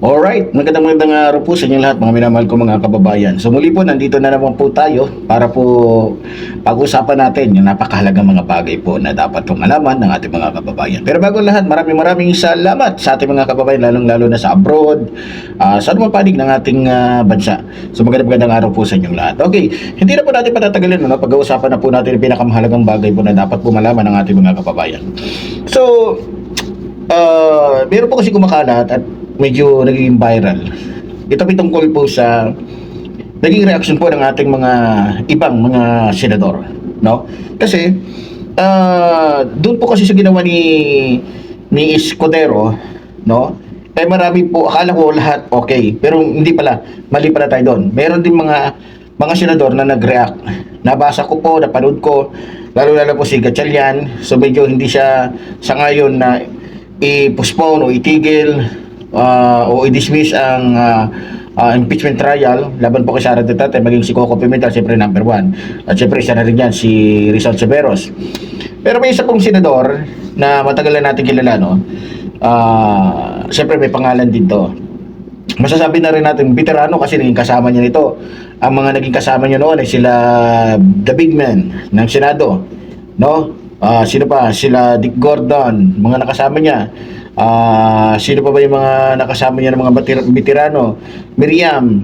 Alright, magandang magandang araw po sa inyo lahat mga minamahal ko mga kababayan. So muli po, nandito na naman po tayo para po pag-usapan natin yung napakahalagang mga bagay po na dapat pong malaman ng ating mga kababayan. Pero bago lahat, maraming maraming salamat sa ating mga kababayan, lalong lalo na sa abroad, ah, sa anumang panig ng ating ah, bansa. So magandang magandang araw po sa inyong lahat. Okay, hindi na po natin patatagalin, no? pag-uusapan na po natin yung pinakamahalagang bagay po na dapat po malaman ng ating mga kababayan. So, uh, meron po kasi kumakalat at medyo naging viral. Ito po tungkol po sa naging reaction po ng ating mga ibang mga senador, no? Kasi uh, doon po kasi sa ginawa ni ni Escudero, no? Eh marami po, akala ko lahat okay, pero hindi pala, mali pala tayo doon. Meron din mga mga senador na nag-react. Nabasa ko po, napanood ko, lalo-lalo po si Gatchalian, so medyo hindi siya sa ngayon na i-postpone o itigil ah, o i-dismiss ang ah, ah, impeachment trial laban po kay Sara Duterte maging si Coco Pimentel siyempre number one. At siyempre isa na rin yan si Rizal Severos. Pero may isa pong senador na matagal na natin kilala no? Ah siyempre may pangalan dito masasabi na rin natin veterano kasi naging kasama niya nito. Ang mga naging kasama niya noon ay sila the big men ng Senado no? Ah, sino pa? Sila Dick Gordon mga nakasama niya Ah, sino pa ba yung mga nakasama niya ng mga batir- veterano Miriam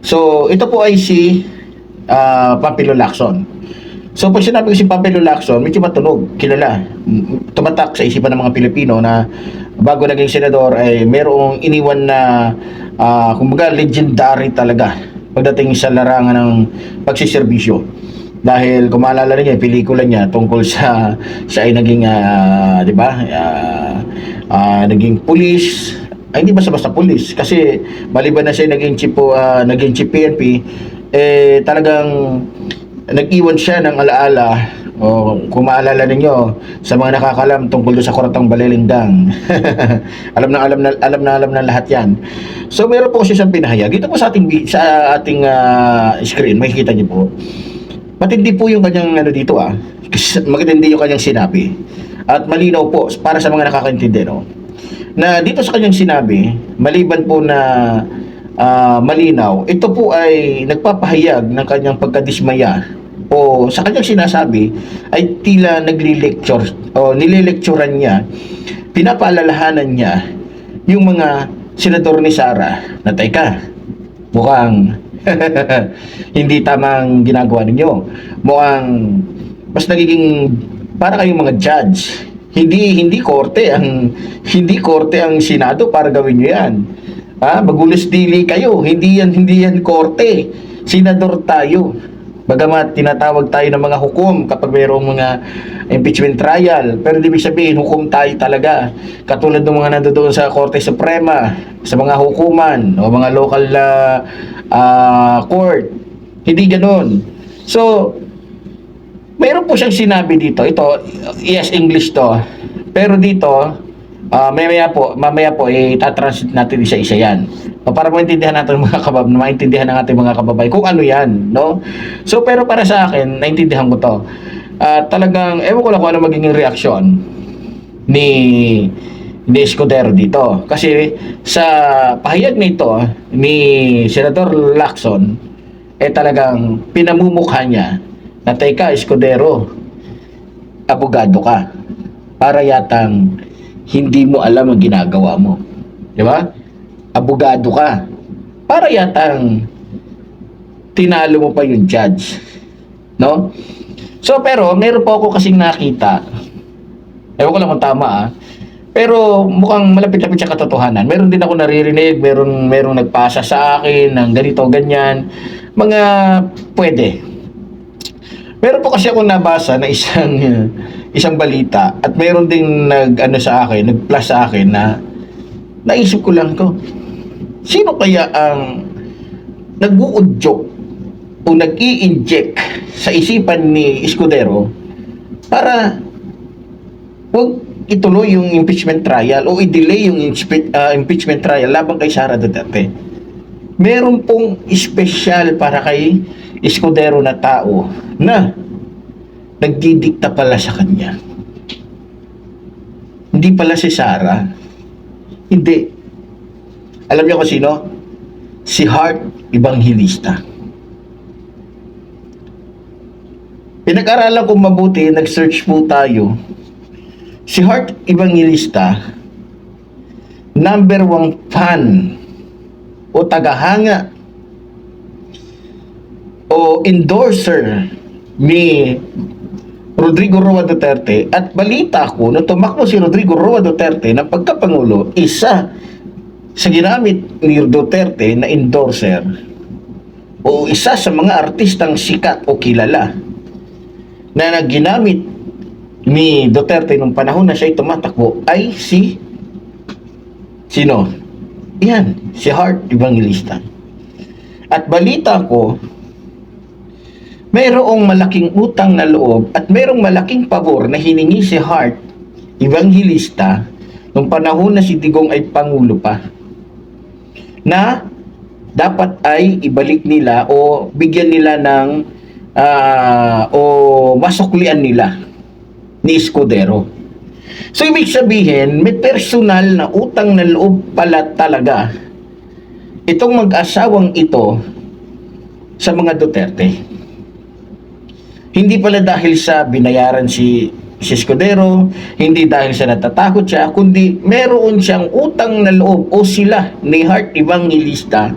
so ito po ay si ah, Pampilo Lacson So pag sinabi ko si Pampelo Lacson, medyo matunog, kilala. Tumatak sa isipan ng mga Pilipino na bago naging senador ay merong iniwan na ah, kumbaga legendary talaga pagdating sa larangan ng pagsiservisyo. Dahil kung maalala niyo pelikula niya tungkol sa siya ay naging ah, 'di ba? ah, ah, naging pulis. Ay hindi basta-basta pulis. Kasi maliban na siya naging chief ah, naging chief PNP eh talagang nag-iwan siya ng alaala. O kung maalala ninyo sa mga nakakalam tungkol sa Kuratang Balilinggang alam na alam na alam na alam na lahat yan. So meron po kasi siyang pinahayag. Dito po sa ating sa ating ah, screen makikita niyo po matindi po yung kanyang ano dito ah. Magtindi yung kanyang sinabi. At malinaw po para sa mga nakakaintindi no? Na dito sa kanyang sinabi maliban po na ah, malinaw ito po ay nagpapahayag ng kanyang pagkadismaya o sa kanyang sinasabi ay tila nagli-lecture o nililecturean niya pinapaalalahanan niya yung mga senador ni Sara. Na teka mukhang hindi tamang ginagawa ninyo. Mukhang mas nagiging para kayong mga judge. Hindi hindi korte ang hindi korte ang senado para gawin niyo yan. Ha magulis dili kayo. Hindi yan hindi yan korte. Senador tayo Bagamat tinatawag tayo ng mga hukom kapag mayroong mga impeachment trial, pero ibig sabihin hukom tayo talaga. Katulad ng mga nandoon sa Korte Suprema, sa mga hukuman o mga local na ah, court. Hindi ganoon. So, mayroon po siyang sinabi dito. Ito, yes, English to. Pero dito, ah mamaya po, mamaya po, eh, tatranslate natin isa-isa yan. Para maintindihan natin mga kabab, maintindihan ng ating mga kababayan kung ano yan, no? So, pero para sa akin, naintindihan ko to. Ah, talagang, ewan ko lang kung ano magiging reaksyon ni ni Escudero dito. Kasi sa pahayag nito ni Senator Lacson, eh talagang pinamumukha niya na teka Escudero, abogado ka. Para yatang hindi mo alam ang ginagawa mo. Di ba? Abogado ka. Para yatang tinalo mo pa yung judge. No? So, pero, meron po ako kasing nakita. Ewan ko lang kung tama ah. Pero mukhang malapit-lapit sa katotohanan. Meron din ako naririnig, meron merong nagpasa sa akin ng ganito, ganyan. Mga pwede. Meron po kasi ako nabasa na isang isang balita at meron ding nag ano sa akin, nag-plus sa akin na naisip ko lang to. Sino kaya ang nag-uudyok o nag-i-inject sa isipan ni Escudero para wag ituloy yung impeachment trial o i-delay yung ah, impeachment trial laban kay Sara Duterte. Meron pong espesyal para kay Escudero na tao na nagdidikta pala sa kanya. Hindi pala si Sara. Hindi. Alam niyo kung sino? Si Hart Evangelista. Pinag-aralan ko mabuti, nag-search po tayo. Si Hart Evangelista, number one fan o tagahanga o endorser ni Rodrigo Roa Duterte at balita ko na tumakbo si Rodrigo Roa Duterte ng pagkapangulo isa sa ginamit ni Duterte na endorser o isa sa mga artistang sikat o kilala na nagginamit ni Duterte nung panahon na siya tumatakbo ay si sino? Yan, si Hart Evangelista. At balita ko, mayroong malaking utang na loob at mayroong malaking pabor na hiningi si Hart Evangelista nung panahon na si Digong ay pangulo pa na dapat ay ibalik nila o bigyan nila ng ah, o masuklian nila ni Escudero. So ibig sabihin, may personal na utang na loob pala talaga itong mag-asawang ito sa mga Duterte. Hindi pala dahil sa binayaran si si Escudero, hindi dahil sa natatakot siya, kundi meron siyang utang na loob o sila ni Hart Evangelista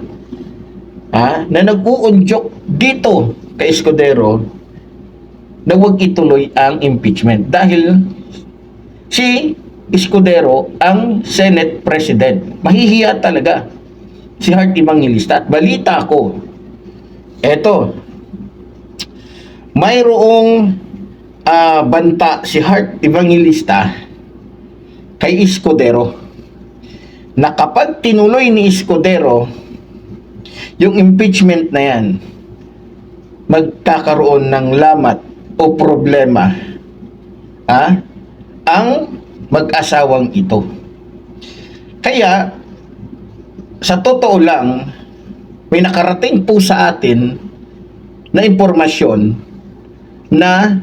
ha, na nag-uunjok dito kay Escudero na huwag ituloy ang impeachment dahil si Escudero ang Senate President. Mahihiya talaga si Hart Evangelista at balita ko eto mayroong ah, banta si Hart Evangelista kay Escudero na kapag tinuloy ni Escudero yung impeachment na yan magkakaroon ng lamat o problema ah, ang mag-asawang ito. Kaya, sa totoo lang, may nakarating po sa atin na impormasyon na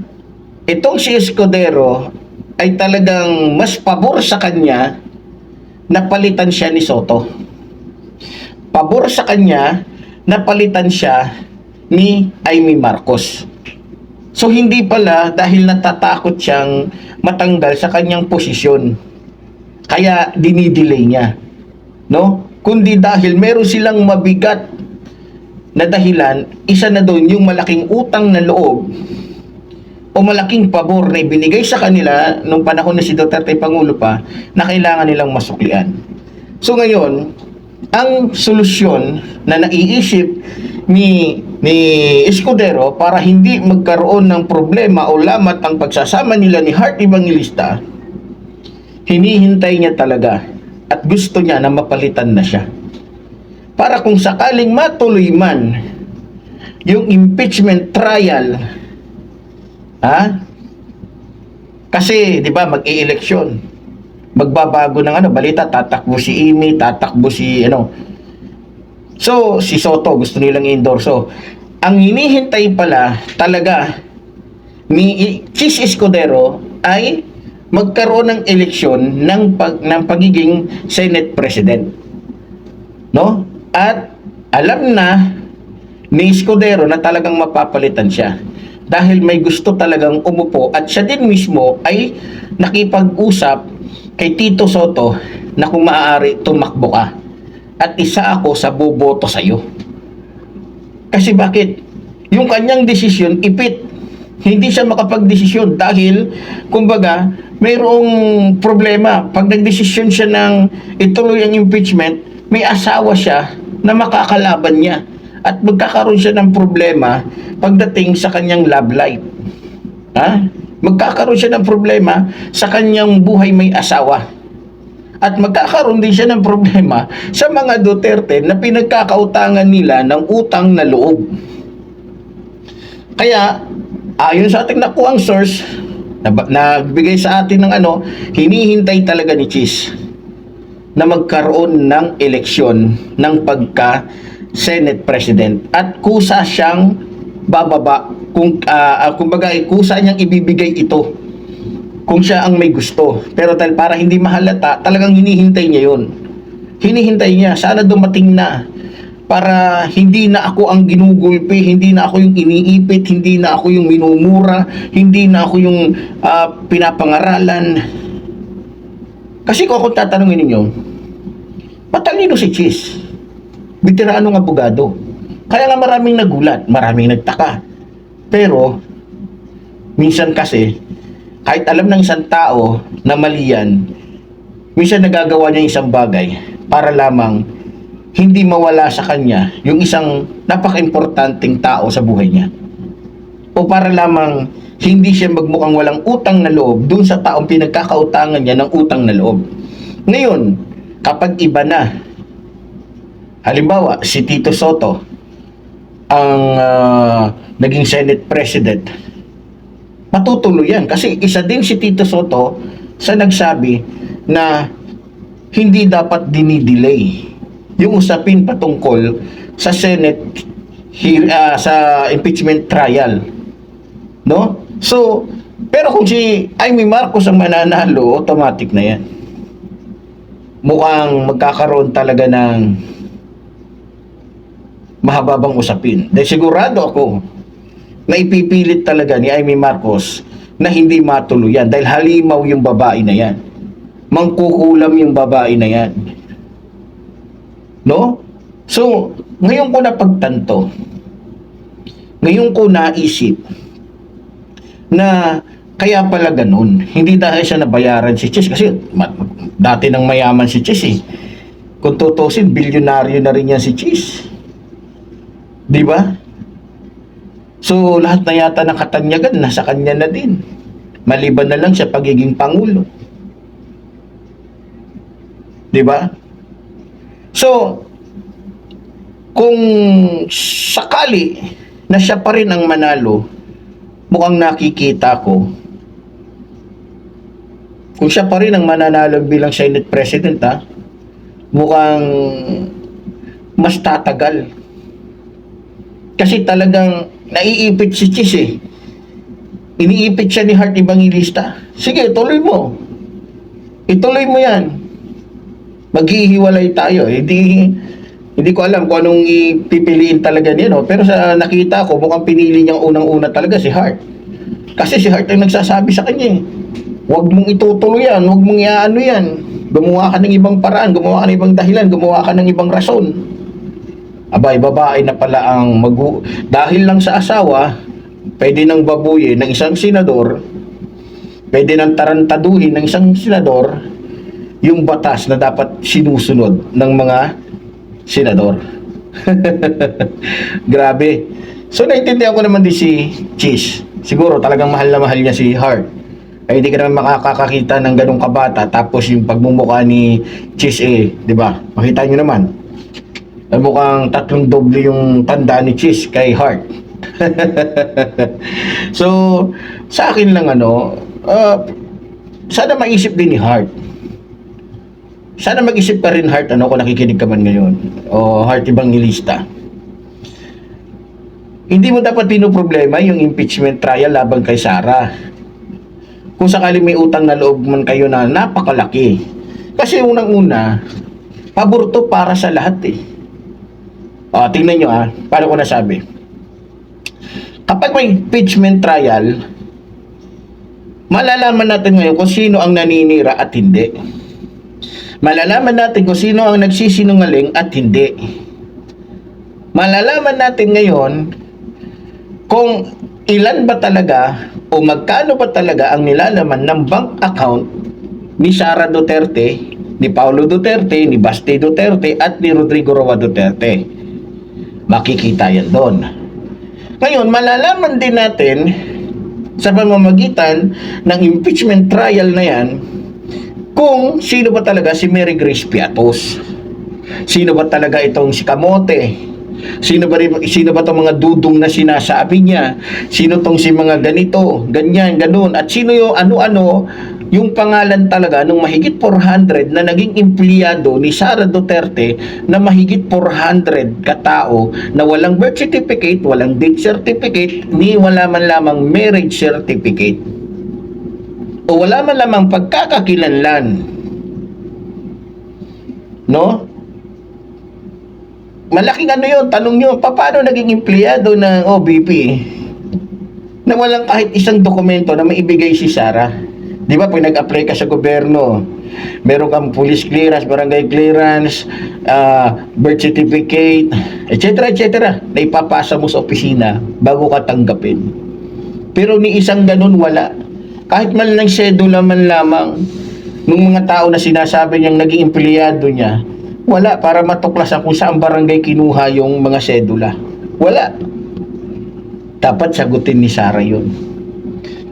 itong si Escudero ay talagang mas pabor sa kanya na palitan siya ni Soto. Pabor sa kanya na palitan siya ni Amy Marcos. So hindi pala dahil natatakot siyang matanggal sa kanyang posisyon. Kaya dinidelay niya. No? Kundi dahil meron silang mabigat na dahilan, isa na doon yung malaking utang na loob o malaking pabor na ibinigay sa kanila nung panahon na si Duterte Pangulo pa na kailangan nilang masuklian. So ngayon, ang solusyon na naiisip ni ni Escudero para hindi magkaroon ng problema o lamat ang pagsasama nila ni Hart Evangelista, hinihintay niya talaga at gusto niya na mapalitan na siya. Para kung sakaling matuloy man yung impeachment trial, ha? Kasi, di ba, mag-i-eleksyon. Magbabago ng ano, balita, tatakbo si Amy, tatakbo si, ano. So, si Soto, gusto nilang i-endorso. Ang hinihintay pala, talaga, ni Chis Escudero ay magkaroon ng eleksyon ng, pag, ng pagiging Senate President. No? At alam na ni Escudero na talagang mapapalitan siya dahil may gusto talagang umupo at siya din mismo ay nakipag-usap kay Tito Soto na kung maaari tumakbo ka at isa ako sa boboto sa iyo. Kasi bakit? Yung kanyang desisyon ipit. Hindi siya makapagdesisyon dahil kumbaga mayroong problema. Pag nagdesisyon siya ng ituloy ang impeachment, may asawa siya na makakalaban niya at magkakaroon siya ng problema pagdating sa kanyang love life. Ha? Magkakaroon siya ng problema sa kanyang buhay may asawa. At magkakaroon din siya ng problema sa mga Duterte na pinagkakautangan nila ng utang na loob. Kaya, ayon sa ating nakuhang source, na, nagbigay sa atin ng ano, hinihintay talaga ni Cheese na magkaroon ng eleksyon ng pagka Senate President at kusa siyang bababa kung uh, kumbaga kusa niyang ibibigay ito kung siya ang may gusto pero dahil para hindi mahalata talagang hinihintay niya yon hinihintay niya. Sana dumating na para hindi na ako ang ginugulpi, hindi na ako yung iniipit, hindi na ako yung minumura, hindi na ako yung ah, pinapangaralan. Kasi kung ako tatanungin ninyo, matalino si Chis. Veteranong abogado. Kaya nga maraming nagulat, maraming nagtaka. Pero, minsan kasi, kahit alam ng isang tao na mali yan, minsan nagagawa niya isang bagay para lamang hindi mawala sa kanya yung isang napaka-importanting tao sa buhay niya. O para lamang hindi siya magmukhang walang utang na loob dun sa taong pinagkakautangan niya ng utang na loob. Ngayon, kapag iba na, halimbawa, si Tito Soto, ang ah, naging Senate President, matutuloy yan. Kasi isa din si Tito Soto sa nagsabi na hindi dapat dinidelay yung usapin patungkol sa Senate ah, sa impeachment trial. No? So, pero kung si Amy Marcos ang mananalo, automatic na yan. Mukhang magkakaroon talaga ng mahababang usapin. Dahil sigurado ako na ipipilit talaga ni Amy Marcos na hindi matuluyan dahil halimaw yung babae na yan. Mangkukulam yung babae na yan. No? So, ngayon ko napagtanto, ngayon ko naisip na kaya pala ganun. Hindi dahil siya nabayaran si Chis kasi dati nang mayaman si Chis eh. Kung tutusin, bilyonaryo na rin yan si Chis. Di ba? So, lahat na yata ng katanyagan, nasa kanya na din. Maliban na lang siya pagiging pangulo. Di ba? So, kung sakali na siya pa rin ang manalo, mukhang nakikita ko, kung siya pa rin ang mananalo bilang Senate President, ha, mukhang mas tatagal. Kasi talagang naiipit si Chis eh. Iniipit siya ni Hart Evangelista. Sige, tuloy mo. Ituloy mo yan. Maghihiwalay tayo. Hindi, hindi ko alam kung anong ipipiliin talaga niya, no? Pero sa nakita ko, mukhang pinili niyang unang-una talaga si Hart. Kasi si Hart ang nagsasabi sa kanya eh. Huwag mong itutuloy yan, huwag mong iaano yan. Gumawa ka ng ibang paraan, gumawa ka ng ibang dahilan, gumawa ka ng ibang rason. Abay, babae na pala ang magu... Dahil lang sa asawa, pwede nang babuyin ng isang senador, pwede nang tarantaduhin ng isang senador, yung batas na dapat sinusunod ng mga senador. Grabe. So, naintindihan ko naman din si Cheese. Siguro talagang mahal na mahal niya si Hart. Ay hindi ka naman makakakita ng ganong kabata tapos yung pagmumukha ni Cheese eh, di ba? Makita niyo naman. Ay mukhang tatlong doble yung tanda ni Cheese kay Hart. so, sa akin lang ano, uh, sana maisip din ni Hart. Sana mag-isip ka rin Hart, ano kung nakikinig ka man ngayon. O Hart Evangelista. Hindi mo dapat pinoproblema yung impeachment trial laban kay Sara. Kung sakali may utang na loob man kayo na napakalaki. Kasi unang-una, pabor to para sa lahat eh. O, tingnan nyo ah, paano ko nasabi. Kapag may impeachment trial, malalaman natin ngayon kung sino ang naninira at hindi. Malalaman natin kung sino ang nagsisinungaling at hindi. Malalaman natin ngayon kung ilan ba talaga o magkano ba talaga ang nilalaman ng bank account ni Sara Duterte, ni Paulo Duterte, ni Basti Duterte at ni Rodrigo Roa Duterte. Makikita yan doon. Ngayon, malalaman din natin sa pamamagitan ng impeachment trial na yan kung sino ba talaga si Mary Grace Piatos. Sino ba talaga itong si Kamote? Sino ba sino ba tong mga dudong na sinasabi niya? Sino tong si mga ganito, ganyan, ganun at sino yung ano-ano yung pangalan talaga ng mahigit 400 na naging empleyado ni Sara Duterte na mahigit 400 katao na walang birth certificate, walang death certificate, ni wala man lamang marriage certificate o wala man lamang pagkakakilanlan. No? malaking ano yun, tanong nyo, pa- paano naging empleyado ng OBP na walang kahit isang dokumento na maibigay si Sarah? Di ba, pag nag-apply ka sa gobyerno, meron kang police clearance, barangay clearance, ah, birth certificate, etc. etc. na ipapasa mo sa opisina bago ka tanggapin. Pero ni isang ganun wala. Kahit man lang sedula man lamang ng mga tao na sinasabi niyang naging empleyado niya, wala para matuklasan kung saan barangay kinuha yung mga sedula. Wala. Dapat sagutin ni Sarah yun.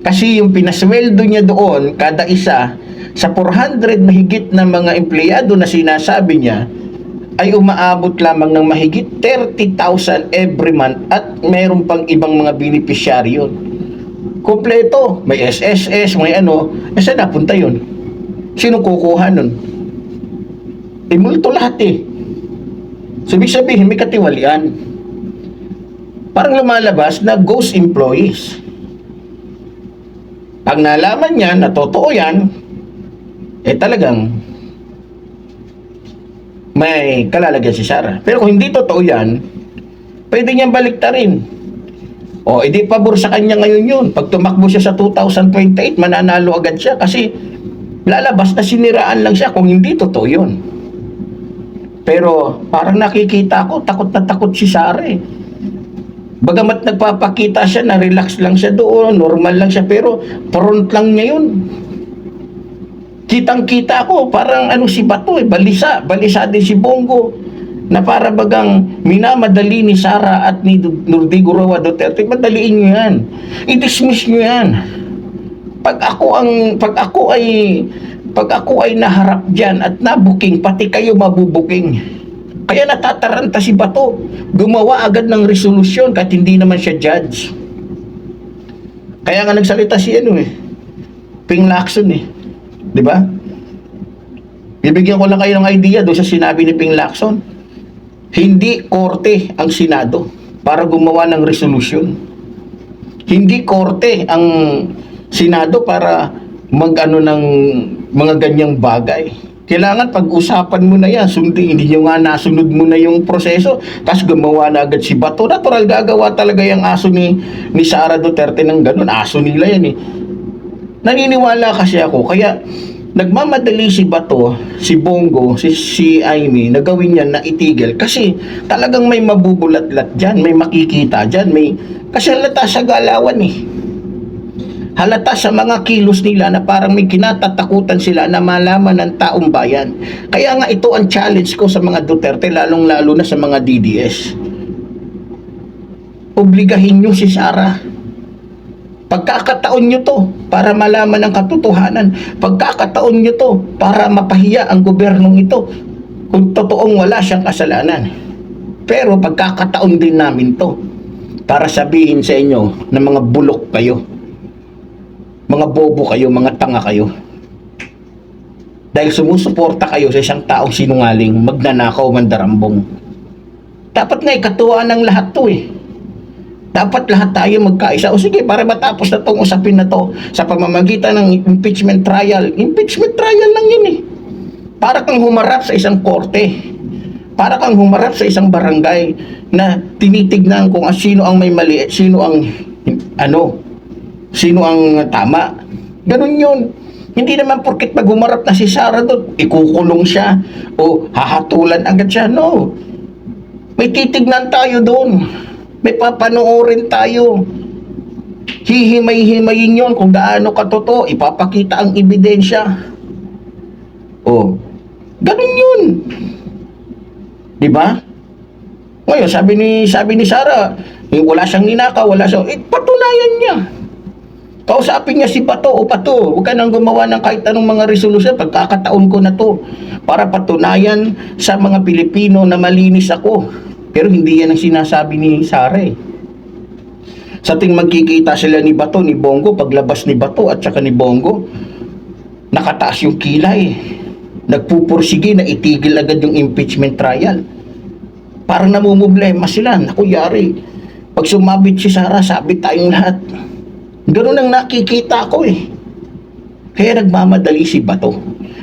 Kasi yung pinasweldo niya doon, kada isa, sa 400 mahigit na mga empleyado na sinasabi niya, ay umaabot lamang ng mahigit 30,000 every month at mayroon pang ibang mga beneficiary yun. Kompleto, may SSS, may ano, eh saan napunta yun? Sino kukuha nun? Eh, multo lahat eh. So, ibig sabihin, may katiwalian. Parang lumalabas na ghost employees. Pag nalaman niya na totoo yan, eh talagang may kalalagyan si Sarah. Pero kung hindi totoo yan, pwede niyang baliktarin. O, edi pabor sa kanya ngayon yun. Pag tumakbo siya sa 2028, mananalo agad siya kasi lalabas na siniraan lang siya kung hindi totoo yun. Pero parang nakikita ko, takot na takot si Sarah eh. Bagamat nagpapakita siya na relax lang siya doon, normal lang siya, pero front lang niya yun. Kitang-kita ko, parang ano si Bato eh, balisa, balisa din si Bongo na para bagang minamadali ni Sara at ni Nordigo Roa Duterte, madaliin nyo yan. I-dismiss nyo yan. Pag ako ang, pag ako ay, pag ako ay naharap dyan at nabuking, pati kayo mabubuking. Kaya natataranta si Bato. Gumawa agad ng resolusyon kahit hindi naman siya judge. Kaya nga nagsalita si ano eh, Ping Lacson eh. Di ba? Bibigyan ko lang kayo ng idea doon sa sinabi ni Ping Lacson. Hindi korte ang Senado para gumawa ng resolusyon. Hindi korte ang Senado para mag-ano ng mga ganyang bagay. Kailangan pag-usapan mo na yan, sundin, hindi nyo nga nasunod mo na yung proseso, tapos gumawa na agad si Bato. Natural gagawa talaga yung aso ni, ni Sara Duterte ng ganun. Aso nila yan eh. Naniniwala kasi ako, kaya nagmamadali si Bato, si Bongo, si, si Aimee na gawin yan na itigil kasi talagang may mabubulat-lat dyan, may makikita dyan, may kasi halata sa galawan eh. Halata sa mga kilos nila na parang may kinatatakutan sila na malaman ng taong bayan. Kaya nga ito ang challenge ko sa mga Duterte, lalong-lalo na sa mga DDS. Obligahin nyo si Sara. Pagkakataon nyo to para malaman ang katotohanan. Pagkakataon nyo to para mapahiya ang gobernong ito kung totoong wala siyang kasalanan. Pero pagkakataon din namin to para sabihin sa inyo na mga bulok kayo. Mga bobo kayo, mga tanga kayo. Dahil sumusuporta kayo sa isang taong sinungaling, magnanakaw, mandarambong. Dapat nga ikatuwa ng lahat to eh. Dapat lahat tayo magkaisa. O sige, para matapos na tong usapin na to sa pamamagitan ng impeachment trial. Impeachment trial lang yun eh. Para kang humarap sa isang korte. Para kang humarap sa isang barangay na tinitignan kung sino ang may mali, sino ang ano, sino ang tama. Ganun yun. Hindi naman porket pag humarap na si Sarah doon, ikukulong siya o hahatulan agad siya. No. May titignan tayo doon. May papanoorin tayo. Hihimay-himayin yon kung gaano katotoo. Ipapakita ang ebidensya. Oh, ganun yun. Di ba? Ngayon, sabi ni sabi ni Sarah, eh, wala siyang ninakaw, wala siyang, eh, patunayan niya. Kausapin niya si Pato, o Pato, huwag ka nang gumawa ng kahit anong mga resolusyon, pagkakataon ko na to, para patunayan sa mga Pilipino na malinis ako. Pero hindi yan ang sinasabi ni Sarah eh. Sa ting magkikita sila ni Bato, ni Bongo, paglabas ni Bato at saka ni Bongo, nakataas yung kilay. Nagpupursige na itigil agad yung impeachment trial. Parang namumblema sila. Naku, yari. Pag sumabit si Sarah, sabit tayong lahat. Ganun ang nakikita ko eh. Kaya nagmamadali si Bato.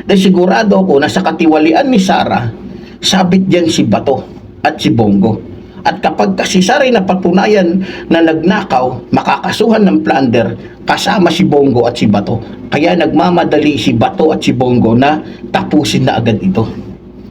Dahil sigurado ako na sa katiwalian ni Sarah, sabit dyan si Bato. at si Bongo. At kapag kasi Sara ay napatunayan na nagnakaw, makakasuhan ng plunder kasama si Bongo at si Bato. Kaya nagmamadali si Bato at si Bongo na tapusin na agad ito.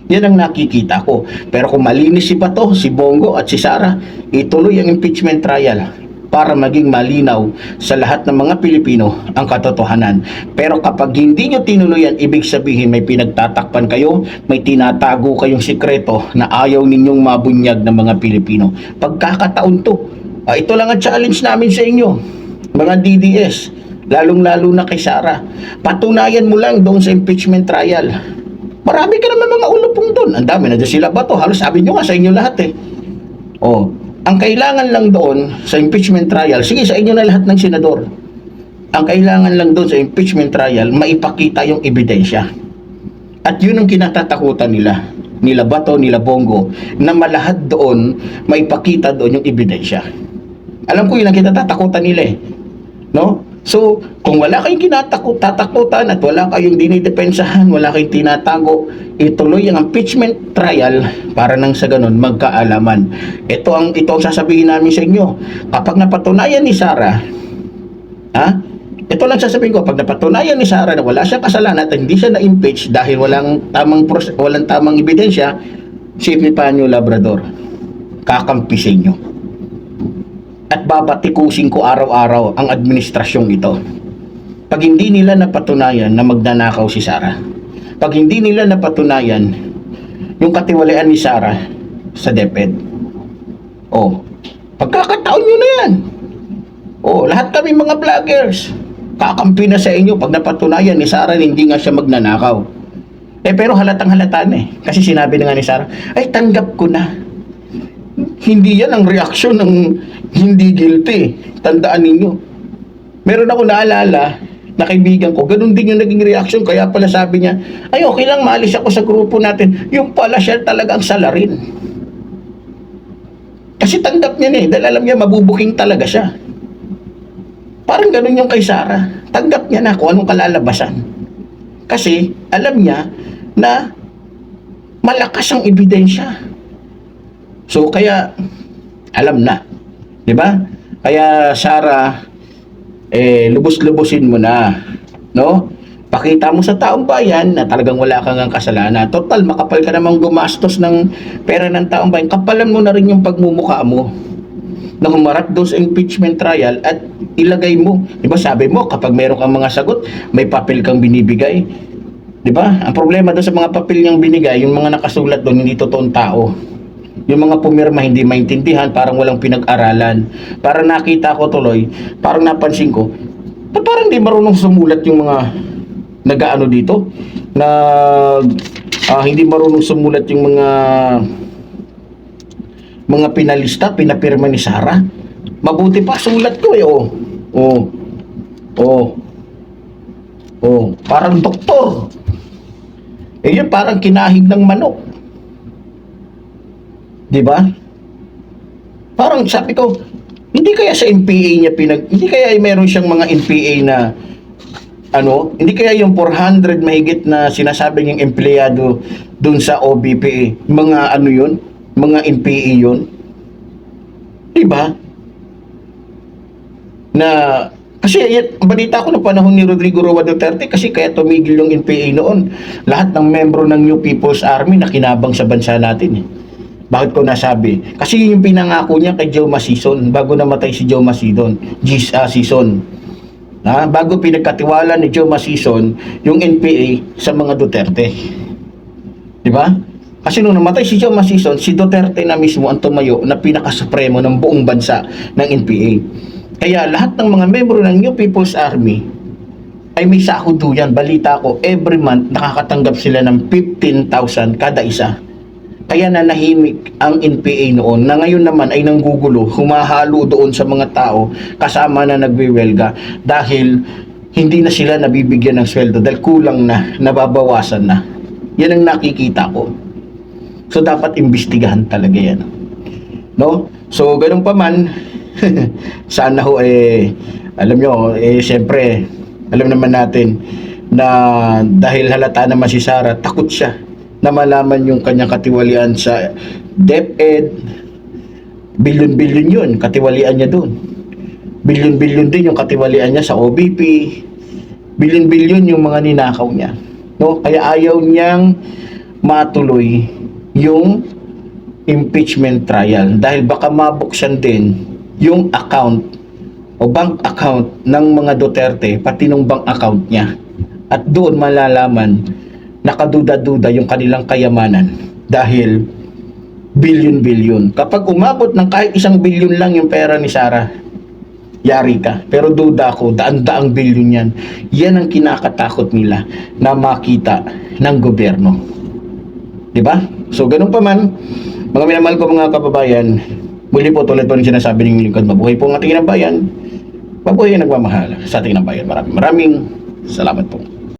Yan ang nakikita ko. Pero kung malinis si Bato, si Bongo at si Sara, ituloy ang impeachment trial para maging malinaw sa lahat ng mga Pilipino ang katotohanan. Pero kapag hindi nyo tinuloy yan, ibig sabihin may pinagtatakpan kayo, may tinatago kayong sikreto na ayaw ninyong mabunyag ng mga Pilipino. Pagkakataon to, ah, ito lang ang challenge namin sa inyo, mga DDS, lalong-lalo na kay Sara. Patunayan mo lang doon sa impeachment trial. Marami ka naman mga ulupong doon. Ang dami na sila ba to? Halos sabi nyo nga sa inyo lahat eh. Oh, ang kailangan lang doon sa impeachment trial, sige sa inyo na lahat ng senador. Ang kailangan lang doon sa impeachment trial, maipakita yung ebidensya. At yun ang kinatatakutan nila. Nila Bato, nila Bongo, na malahad doon, maipakita doon yung ebidensya. Alam ko yun ang kinatatakutan nila eh. No? So, kung wala kayong kinatakot, tatakutan at wala kayong dinidepensahan, wala kayong tinatago, ituloy ang impeachment trial para nang sa ganun magkaalaman. Ito ang ito ang sasabihin namin sa inyo. Kapag napatunayan ni Sarah, ha? Ito lang sasabihin ko, pag napatunayan ni Sarah na wala siyang kasalanan at hindi siya na-impeach dahil walang tamang walang tamang ebidensya, si Epipanyo Labrador, kakampi sa inyo at babatikusin ko araw-araw ang administrasyong ito. Pag hindi nila napatunayan na magnanakaw si Sarah, pag hindi nila napatunayan yung katiwalian ni Sarah sa DepEd, oh, pagkakataon nyo na yan. Oh, lahat kami mga vloggers, kakampi na sa inyo pag napatunayan ni Sarah na hindi nga siya magnanakaw. Eh pero halatang halata na eh. Kasi sinabi na nga ni Sarah, ay tanggap ko na hindi yan ang reaksyon ng hindi guilty. Tandaan ninyo. Meron ako naalala na kaibigan ko, ganun din yung naging reaksyon. Kaya pala sabi niya, ay okay lang, maalis ako sa grupo natin. Yung pala siya talagang salarin. Kasi tanggap niya na eh, dahil alam niya mabubuking talaga siya. Parang ganun yung kay Sarah. Tanggap niya na kung anong kalalabasan. Kasi alam niya na malakas ang ebidensya. So kaya alam na, 'di ba? Kaya Sarah eh lubos-lubosin mo na, no? Pakita mo sa taong bayan na talagang wala kang ang kasalanan. Total, makapal ka namang gumastos ng pera ng taong bayan. Kapalan mo na rin yung pagmumukha mo na humarap doon sa impeachment trial at ilagay mo. Di ba sabi mo, kapag meron kang mga sagot, may papel kang binibigay. Di ba? Ang problema doon sa mga papel niyang binigay, yung mga nakasulat doon, hindi totoong tao. Yung mga pumirma hindi maintindihan, parang walang pinag-aralan. Parang nakita ko tuloy, parang napansin ko, ba't parang di marunong sumulat yung mga nagaano dito? Na ah, hindi marunong sumulat yung mga mga pinalista, pinapirma ni Sarah. Mabuti pa, sulat ko eh, oh. Oh. Oh. Oh, parang doktor. Eh yun, parang kinahig ng manok. Di ba? Parang sabi ko, hindi kaya sa NPA niya pinag... Hindi kaya meron siyang mga NPA na ano, hindi kaya yung 400 mahigit na sinasabi niyang empleyado dun sa OBPA, mga ano yun, mga NPA yun. Di ba? Na, kasi ang balita ko na panahon ni Rodrigo Roa Duterte kasi kaya tumigil yung NPA noon. Lahat ng membro ng New People's Army na kinabang sa bansa natin eh. Bakit ko nasabi? Kasi yun yung pinangako niya kay Joe Masison bago namatay si Joe Masidon, Gis, ah, Sison. Ha? Bago pinagkatiwala ni Joe Masison yung NPA sa mga Duterte. Di ba? Kasi nung namatay si Joe Masison, si Duterte na mismo ang tumayo na pinakasupremo ng buong bansa ng NPA. Kaya lahat ng mga membro ng New People's Army ay may sahod do yan. Balita ko, every month nakakatanggap sila ng 15,000 kada isa. Kaya nanahimik ang NPA noon na ngayon naman ay nanggugulo, humahalo doon sa mga tao kasama na nagwiwelga dahil hindi na sila nabibigyan ng sweldo dahil kulang na, nababawasan na. Yan ang nakikita ko. So dapat imbestigahan talaga yan. No? So ganun pa man, sana ho eh, alam nyo, eh siyempre, alam naman natin na dahil halata naman si Sarah, takot siya na malaman yung kanyang katiwalian sa DepEd. Bilyon-bilyon yun, katiwalian niya doon. Bilyon-bilyon din yung katiwalian niya sa OBP. Bilyon-bilyon yung mga ninakaw niya. No? Kaya ayaw niyang matuloy yung impeachment trial dahil baka mabuksan din yung account o bank account ng mga Duterte pati nung bank account niya at doon malalaman nakaduda-duda yung kanilang kayamanan dahil billion-billion. Kapag umabot ng kahit isang billion lang yung pera ni Sarah, yari ka. Pero duda ko, daan-daang billion yan. Yan ang kinakatakot nila na makita ng gobyerno. Di ba? So, ganun pa man, mga minamahal ko mga kababayan, muli po tulad po ng sinasabi ng lingkod, mabuhay po ang ating bayan, mabuhay ang nagmamahal sa ating inang bayan. Maraming maraming salamat po.